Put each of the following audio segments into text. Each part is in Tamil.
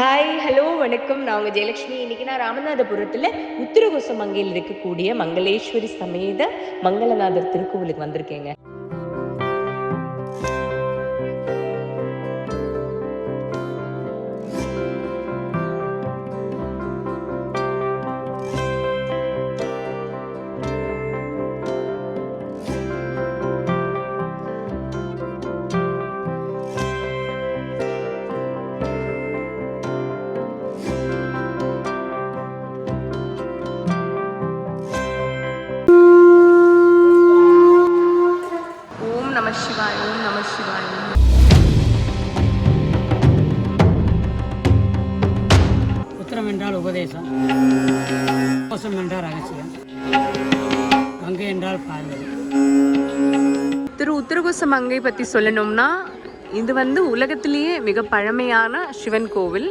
ஹாய் ஹலோ வணக்கம். நான் உங்கள் ஜெயலட்சுமி. இன்னைக்கு நான் ராமநாதபுரத்தில் உத்திரகோசமங்கையில் இருக்கக்கூடிய மங்களேஸ்வரி சமேத மங்களநாதர் திருக்கோவிலுக்கு வந்திருக்கேங்க. உபதேசம். கோஷம் என்றால் ரகசியம் கங்கை என்றால் பார்வதி திரு உத்திரகோசமங்கை பற்றி சொல்லணும்னா இது வந்து உலகத்திலேயே மிக பழமையான சிவன் கோவில்.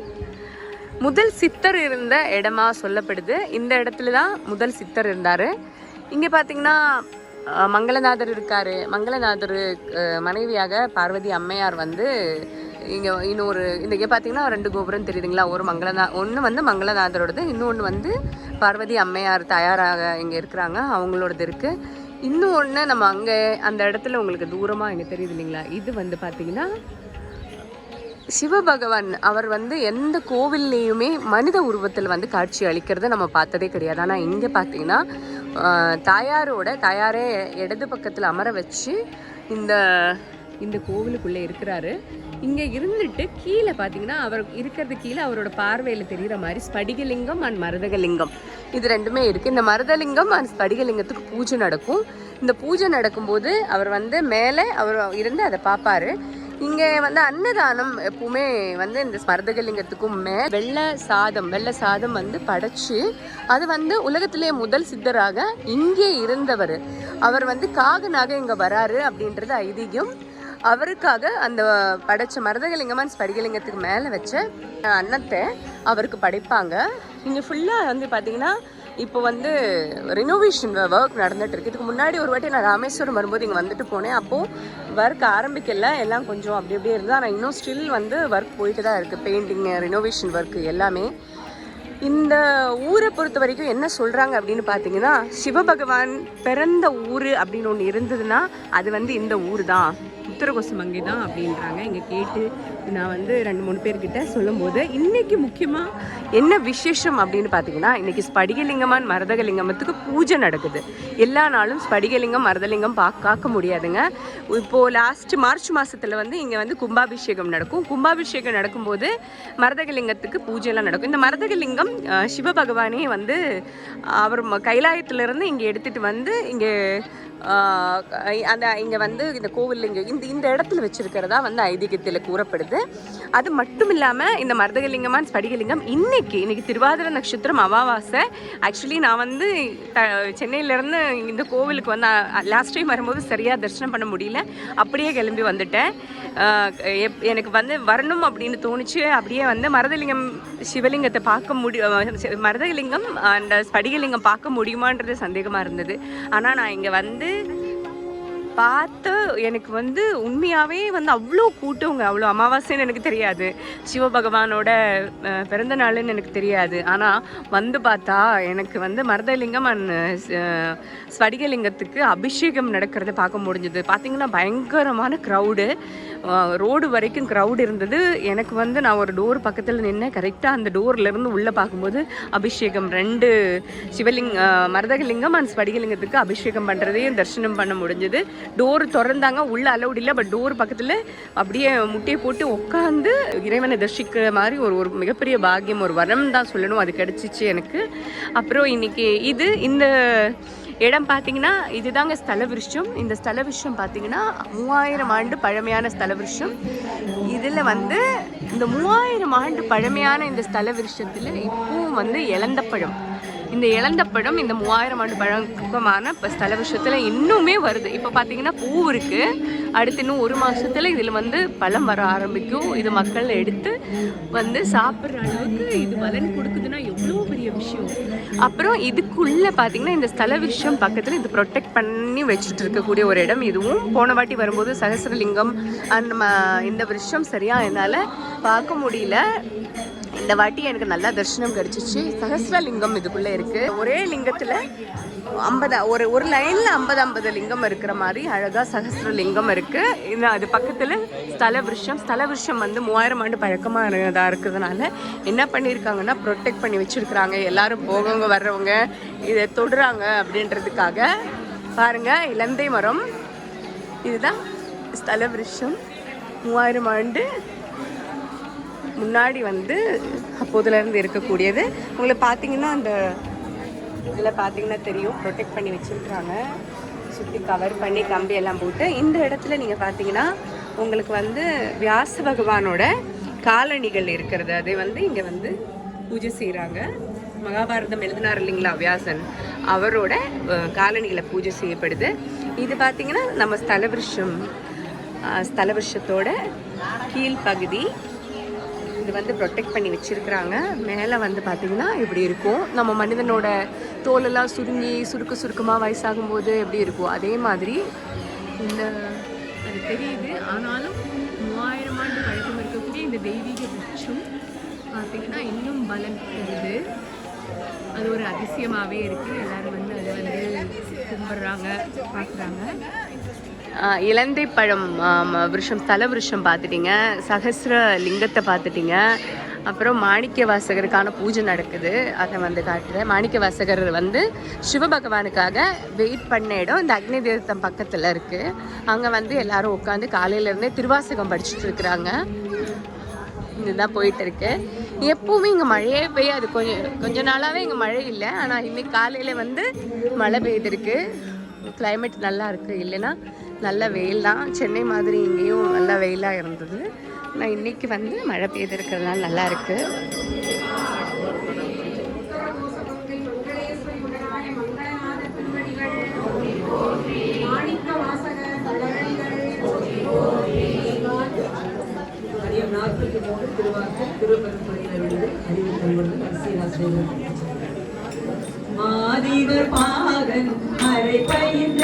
முதல் சித்தர் இருந்த இடமா சொல்லப்படுது. இந்த இடத்துல தான் முதல் சித்தர் இருந்தார். இங்கே பார்த்தீங்கன்னா மங்களநாதர் இருக்கார். மங்களநாதர் மனைவியாக பார்வதி அம்மையார் வந்து இங்கே இன்னொரு இந்த இங்கே பார்த்தீங்கன்னா ரெண்டு கோபுரம் தெரியுதுங்களா? ஒரு மங்களநா ஒன்று வந்து மங்களநாதரோடது இன்னொன்று வந்து பார்வதி அம்மையார் தயாராக இங்கே இருக்கிறாங்க அவங்களோடது இருக்குது இன்னும் ஒன்று நம்ம அங்கே அந்த இடத்துல உங்களுக்கு தூரமாக இங்கே தெரியுது இல்லைங்களா? இது வந்து பார்த்திங்கன்னா சிவபகவான் அவர் வந்து எந்த கோவில்லையுமே மனித உருவத்தில் வந்து காட்சி அளிக்கிறத நம்ம பார்த்ததே கிடையாது. ஆனால் இங்கே பார்த்தீங்கன்னா தாயாரோட தாயாரே இடது பக்கத்தில் அமர வச்சு இந்த இந்த கோவிலுக்குள்ளே இருக்கிறாரு. இங்கே இருந்துட்டு கீழே பார்த்தீங்கன்னா அவர் இருக்கிறது கீழே அவரோட பார்வையில் தெரிகிற மாதிரி ஸ்படிகலிங்கம் அண்ட் மருதகலிங்கம். இது ரெண்டுமே இருக்குது இந்த மருதலிங்கம் அண்ட் ஸ்படிகலிங்கத்துக்கு பூஜை நடக்கும். இந்த பூஜை நடக்கும்போது அவர் வந்து மேலே அவர் இருந்து அதை பார்ப்பாரு. இங்கே வந்து அன்னதானம் எப்பவுமே வந்து இந்த ஸ்மரதகலிங்கத்துக்கும் மே வெள்ளை சாதம் வெள்ளை சாதம் வந்து படைச்சு அது வந்து உலகத்திலே முதல் சித்தராக இங்கே இருந்தவர். அவர் வந்து காகனாக இங்கே வராரு அப்படின்றது ஐதீகம். அவருக்காக அந்த படைச்ச மருதகலிங்கமான் ஸ்பரிகலிங்கத்துக்கு மேலே வச்ச அன்னத்தை அவருக்கு படைப்பாங்க. இங்கே ஃபுல்லாக வந்து பார்த்தீங்கன்னா இப்போ வந்து ரினோவேஷன் ஒர்க் நடந்துட்டு இருக்கு. இதுக்கு முன்னாடி ஒரு வாட்டி நான் ராமேஸ்வரம் வரும்போது இங்கே வந்துட்டு போனேன். அப்போது ஒர்க் ஆரம்பிக்கல. எல்லாம் கொஞ்சம் அப்படி அப்படியே இருந்தது. ஆனால் இன்னும் ஸ்டில் வந்து ஒர்க் போயிட்டு தான் இருக்குது பெயிண்டிங் ரினோவேஷன் ஒர்க் எல்லாமே. இந்த ஊரை பொறுத்த வரைக்கும் என்ன சொல்கிறாங்க அப்படின்னு பார்த்தீங்கன்னா சிவபகவான் பிறந்த ஊர் அப்படின்னு ஒன்று இருந்ததுன்னா அது வந்து இந்த ஊர் தான் உத்தரகோசமங்கை தான் அப்படின்றாங்க. இங்கே கேட்டு நான் வந்து ரெண்டு மூணு பேர்கிட்ட சொல்லும்போது இன்னைக்கு முக்கியமாக என்ன விசேஷம் அப்படின்னு பார்த்தீங்கன்னா இன்னைக்கு ஸ்படிகலிங்கமான் மரதகலிங்கமத்துக்கு பூஜை நடக்குது. எல்லா நாளும் ஸ்படிகலிங்கம் மரதலிங்கம் பா காக்க முடியாதுங்க. இப்போது லாஸ்ட் மார்ச் மாதத்தில் வந்து இங்கே வந்து கும்பாபிஷேகம் நடக்கும். கும்பாபிஷேகம் நடக்கும்போது மரதகலிங்கத்துக்கு பூஜைலாம் நடக்கும். இந்த மரதகலிங்கம் சிவபகவானே வந்து அவர் ம- கைலாயத்திலிருந்து இங்கே எடுத்துகிட்டு வந்து இங்கே அந்த இங்கே வந்து இந்த கோவில் இங்கே இந்த இந்த இடத்துல வச்சுருக்கிறதா வந்து ஐதீகத்தில் கூறப்படுது. அது மட்டும் இல்லாமல் இந்த மருதகலிங்கமான ஸ்படிகலிங்கம் இன்னைக்கு இன்னைக்கு திருவாதிரை நட்சத்திரம் அமாவாசை. ஆக்சுவலி நான் வந்து த சென்னையிலேருந்து இந்த கோவிலுக்கு வந்து லாஸ்ட் டைம் வரும்போது சரியாக தரிசனம் பண்ண முடியல. அப்படியே கிளம்பி வந்துட்டேன். எப்- எனக்கு வந்து வரணும் அப்படின்னு தோணுச்சு. அப்படியே வந்து மருதலிங்கம் சிவலிங்கத்தை பார்க்க முடியும் மருதலிங்கம் அந்த ஸ்படிகலிங்கம் பார்க்க முடியுமான்றது சந்தேகமாக இருந்தது. ஆனால் நான் இங்கே வந்து பார்த்து எனக்கு வந்து உண்மையாகவே வந்து அவ்வளோ கூட்டவங்க அவ்வளோ அமாவாசைன்னு எனக்கு தெரியாது. சிவபகவானோட பகவானோட பிறந்த நாளுன்னு எனக்கு தெரியாது. ஆனால் வந்து பார்த்தா எனக்கு வந்து மருதலிங்கம் அண்ட் ஸ்வடிகலிங்கத்துக்கு அபிஷேகம் நடக்கிறத பார்க்க முடிஞ்சது. பார்த்தீங்கன்னா பயங்கரமான க்ரௌடு ரோடு வரைக்கும் க்ரௌட் இருந்தது. எனக்கு வந்து நான் ஒரு டோர் பக்கத்தில் நின்று கரெக்டாக அந்த டோர்லேருந்து உள்ளே பார்க்கும்போது அபிஷேகம் ரெண்டு சிவலிங் மருதகலிங்கம் அண்ட் ஸ்படிகலிங்கத்துக்கு அபிஷேகம் பண்ணுறதையும் தரிசனம் பண்ண முடிஞ்சது. டோர் திறந்தாங்க. உள்ளே அலௌட் இல்லை பட் டோர் பக்கத்தில் அப்படியே முட்டையை போட்டு உட்காந்து இறைவனை தரிசிக்கிற மாதிரி ஒரு ஒரு மிகப்பெரிய பாக்கியம் ஒரு வரம் தான் சொல்லணும். அது கிடச்சிச்சு எனக்கு. அப்புறம் இன்னைக்கு இது இந்த இடம் பார்த்தீங்கன்னா இதுதாங்க ஸ்தல விருஷம் இந்த ஸ்தல விருஷம் பார்த்தீங்கன்னா மூவாயிரம் ஆண்டு பழமையான ஸ்தல விருஷம் இதில் வந்து இந்த மூவாயிரம் ஆண்டு பழமையான இந்த ஸ்தல விருஷத்தில் இப்பவும் வந்து இழந்த பழம் இந்த இழந்த பழம் இந்த மூவாயிரம் ஆண்டு பழக்கமான இப்போ ஸ்தல விஷயத்தில் இன்னுமே வருது. இப்போ பார்த்தீங்கன்னா பூ இருக்குது அடுத்து இன்னும் ஒரு மாதத்தில் இதில் வந்து பழம் வர ஆரம்பிக்கும். இது மக்கள் எடுத்து வந்து சாப்பிட்ற அளவுக்கு இது பலன் கொடுக்குதுன்னா எவ்வளோ விஷயம். அப்புறம் இதுக்குள்ளே பார்த்தீங்கன்னா இந்த ஸ்தல விஷயம் பக்கத்தில் இது ப்ரொடெக்ட் பண்ணி வச்சுட்டு இருக்கக்கூடிய ஒரு இடம் இதுவும். போன வாட்டி வரும்போது சகசரலிங்கம் அந்த ம- இந்த விஷயம் சரியாக என்னால் பார்க்க முடியல. இந்த வாட்டி எனக்கு நல்லா தரிசனம் கிடச்சிச்சு. சகஸ்ரலிங்கம் இதுக்குள்ளே இருக்குது ஒரே லிங்கத்தில் ஐம்பது ஒரு ஒரு லைன்ல ஐம்பது ஐம்பது லிங்கம் இருக்கிற மாதிரி அழகா சகஸ்ரலிங்கம் இருக்கு. இந்த அது பக்கத்துல ஸ்தல விருஷம். ஸ்தல விருஷம் வந்து மூவாயிரம் ஆண்டு பழக்கமா இருந்ததா இருக்கிறதுனால என்ன பண்ணியிருக்காங்கன்னா ப்ரொடெக்ட் பண்ணி வச்சிருக்கிறாங்க. எல்லாரும் போகவங்க வர்றவங்க இதை தொடுறாங்க அப்படின்றதுக்காக. பாருங்க இலந்தை மரம். இதுதான் ஸ்தல விருஷம். மூவாயிரம் ஆண்டு முன்னாடி வந்து அப்போதுலேருந்து இருக்கக்கூடியது. உங்களை பார்த்தீங்கன்னா அந்த இதில் பார்த்தீங்கன்னா தெரியும். ப்ரொடெக்ட் பண்ணி வச்சுருக்குறாங்க. சுற்றி கவர் பண்ணி கம்பி எல்லாம் போட்டு. இந்த இடத்துல நீங்கள் பார்த்தீங்கன்னா உங்களுக்கு வந்து வியாச பகவானோட காலணிகள் இருக்கிறது. அதை வந்து இங்கே வந்து பூஜை செய்கிறாங்க மகாபாரதம் எழுதினார் இல்லைங்களா வியாசன்? அவரோட காலணிகளை பூஜை செய்யப்படுது. இது பார்த்தீங்கன்னா நம்ம ஸ்தல விருஷம் கீழ்ப்பகுதி இது வந்து ப்ரொடெக்ட் பண்ணி வச்சிருக்கிறாங்க. மேலே வந்து பார்த்திங்கன்னா இப்படி இருக்கும். நம்ம மனிதனோட தோலெல்லாம் சுருங்கி சுருக்க சுருக்கமாக வயசாகும் போது எப்படி இருக்கும்? அதே மாதிரி இந்த அது தெரியுது. ஆனாலும் மூவாயிரம் ஆண்டு பழக்கம் இருக்கக்கூடிய இந்த தெய்வீக விருட்சம் பார்த்திங்கன்னா இன்னும் பலம் பெறுது. அது ஒரு அதிசயமாகவே இருக்குது எல்லாரும் வந்து அதை வந்து கும்பிட்றாங்க பார்க்குறாங்க. இலந்தை பழம் விருஷம் தல விருஷம் பார்த்துட்டீங்க சகசிர லிங்கத்தை பார்த்துட்டீங்க அப்புறம் மாணிக்க வாசகருக்கான பூஜை நடக்குது அதை வந்து காட்டுறேன். மாணிக்க வாசகர் வந்து சிவபகவானுக்காக வெயிட் பண்ண இடம் இந்த அக்னி தீர்த்தம் பக்கத்தில் இருக்குது அங்கே வந்து எல்லாரும் உட்காந்து காலையிலேருந்தே திருவாசகம் படிச்சுட்டு இருக்கிறாங்க. இதுதான் போயிட்டு இருக்கு. எப்பவுமே இங்கே மழையே பெய்யாது கொஞ்சம் கொஞ்ச நாளாகவே இங்கே மழை இல்லை ஆனால் இன்னைக்கு காலையில் வந்து மழை பெய்திருக்கு கிளைமேட் நல்லா இருக்கு இல்லைன்னா நல்ல வெயில் தான். சென்னை மாதிரி இங்கேயும் நல்ல வெயிலாக இருந்தது. ஆனால் இன்னைக்கு வந்து மழை பெய்திருக்கிறதுனால நல்லா இருக்கு. மாதிவர் பாகன் அரை பயின்ற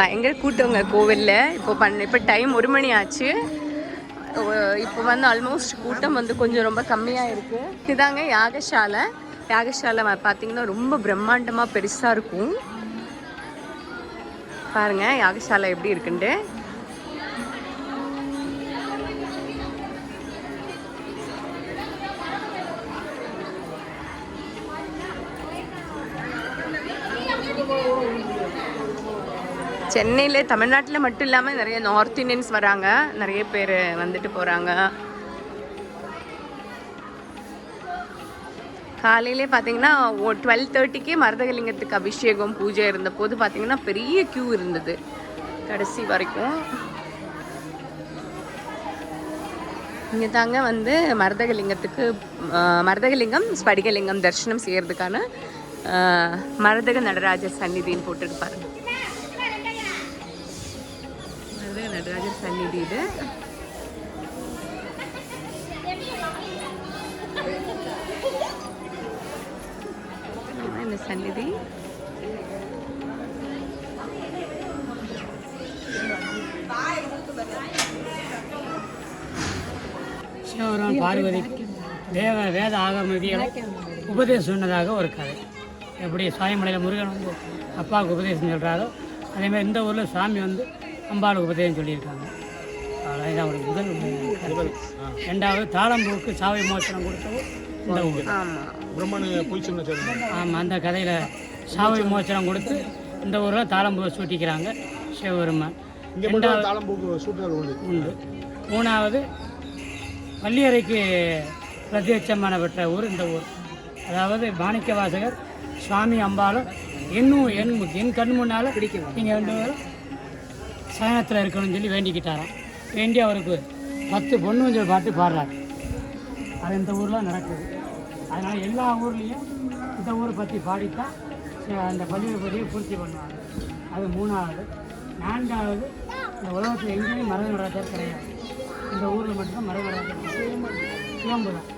பயங்கர கூட்டவங்க கோவிலில். இப்போ பண்ண இப்போ டைம் ஒரு மணி ஆச்சு. இப்போ வந்து ஆல்மோஸ்ட் கூட்டம் வந்து கொஞ்சம் ரொம்ப கம்மியாக இருக்குது இதாங்க யாகசாலை. யாகசாலை பார்த்தீங்கன்னா ரொம்ப பிரம்மாண்டமாக பெருசாக இருக்கும். பாருங்கள் யாகசாலை எப்படி இருக்குன்ட்டு. சென்னையில் தமிழ்நாட்டில் மட்டும் இல்லாமல் நிறைய நார்த் இந்தியன்ஸ் வராங்க. நிறைய பேர் வந்துட்டு போகிறாங்க காலையிலே பார்த்தீங்கன்னா டுவெல் தேர்ட்டிக்கே மருதகலிங்கத்துக்கு அபிஷேகம் பூஜை இருந்தபோது பார்த்தீங்கன்னா பெரிய க்யூ இருந்தது. கடைசி வரைக்கும். இங்கே தாங்க வந்து மருதகலிங்கத்துக்கு மருதகலிங்கம் ஸ்படிகலிங்கம் தரிசனம் செய்கிறதுக்கான மருதக நடராஜர் சந்நிதின்னு போட்டுருப்பாரு. நடராஜர் சந்நிதி இது சந்நிதி சிவபெருமான் பார்வதி தேவ வேத ஆகமதிகளை உபதேசம் சொன்னதாக ஒரு கதை. எப்படி சுவாமிமலையில் முருகன் வந்து அப்பாவுக்கு உபதேசம் சொல்கிறாரோ அதேமாதிரி இந்த ஊரில் சாமி வந்து அம்பாளுக்கு உபதேசம் சொல்லியிருக்காங்க. அதான் ஒரு முதல். ரெண்டாவது தாளம்பூக்கு சாவை மோசனம் கொடுத்தது இந்த ஊர். ஆமாம் பிரம்மன் ஆமாம் அந்த கதையில் சாவை மோசனம் கொடுத்து இந்த ஊரில் தாளம்பூவை சூட்டிக்கிறாங்க சிவபெருமான். உண்டு. உண்டு. மூணாவது பள்ளியறைக்கு பிரத்யட்சமான பெற்ற ஊர் இந்த ஊர். அதாவது மாணிக்க வாசகர் சுவாமி அம்பாலும் இன்னும் என் என் கண் முன்னால் நீங்கள் ரெண்டு பேரும் சயனத்தில் இருக்கணும்னு சொல்லி வேண்டிக்கிட்டாராம். வேண்டி அவருக்கு பத்து பொண்ணு பாட்டு பாடுறாரு. அது இந்த ஊரில் நடக்குது. அதனால் எல்லா ஊர்லேயும் இந்த ஊரை பற்றி பாடித்தான் அந்த பதிவு பதிவை பூர்த்தி பண்ணுவாங்க. அது மூணாவது. நான்காவது இந்த உலகத்தில் எங்கேயும் மரம் நடராஜர் கிடையாது. இந்த ஊரில் மட்டும்தான் மரம் நடராஜர் சிவம்பு தான்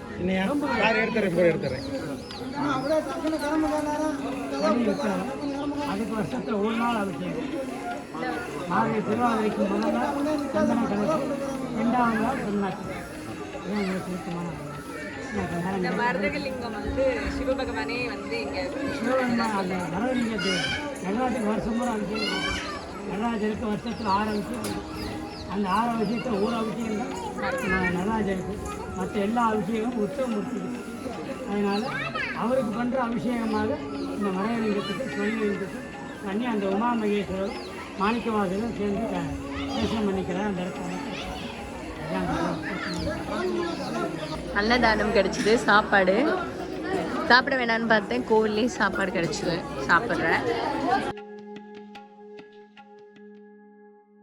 அதுக்கு வருஷத்தில் ஒரு நாள் அபிஷேகம் மார்கழி திருவாதிரைக்கு முதல் நாள் சந்தன கணக்கு ரெண்டாவது நாள் உங்களுக்கு சுருக்கமான. எனக்கு நேரம் மருதகலிங்கம் வந்து சிவபகவானே வந்து இங்க சிவபெருமான் அந்த மரலிங்கத்து நடராஜருக்கு வருஷம் அபிஷேகம் உண்டு. நடராஜருக்கு வருஷத்தில் ஆறு உண்டு. அந்த ஆறு அபிஷேகத்தில் ஒரு தான் ந- நடராஜருக்கு மற்ற எல்லா அபிஷேகமும் உத்தமமூர்த்திக்கு அதனால் அவருக்கு பண்ணுற அபிஷேகமாக இந்த மரலிங்கத்துக்கு சிவலிங்கத்துக்கு பண்ணி அந்த உமா மகேஸ்வரர் மாணிக்கவாசலும் சேர்ந்து க- தரிசனம் பண்ணிக்கிறார் அந்த இடத்துல அதான் அன்னதானம் கிடைச்சிது சாப்பாடு. சாப்பிட வேணான்னு பார்த்தேன் கோவில்லே சாப்பாடு கிடைச்சிது சாப்பிட்றேன்.